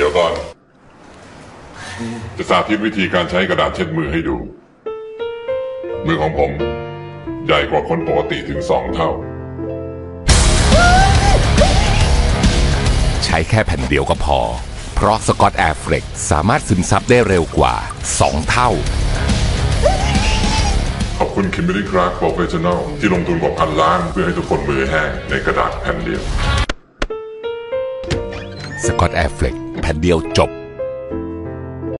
จะสาธิตวิธีการใช้กระดาษเช็ดมือให้ดู มือของผม ใหญ่กว่าคนปกติถึงสองเท่า ใช้แค่แผ่นเดียวก็พอ เพราะสกอตแอร์เฟลกสามารถซึมซับได้เร็วกว่า 2 เท่า ขอบคุณคิมเบอรี่คราฟโปรเฟชชั่นแนลที่ลงทุนกว่าพันล้านเพื่อให้ทุกคนมือแห้งในกระดาษแผ่นเดียว สกอตแอร์เฟลกแผ่นเดียวจบ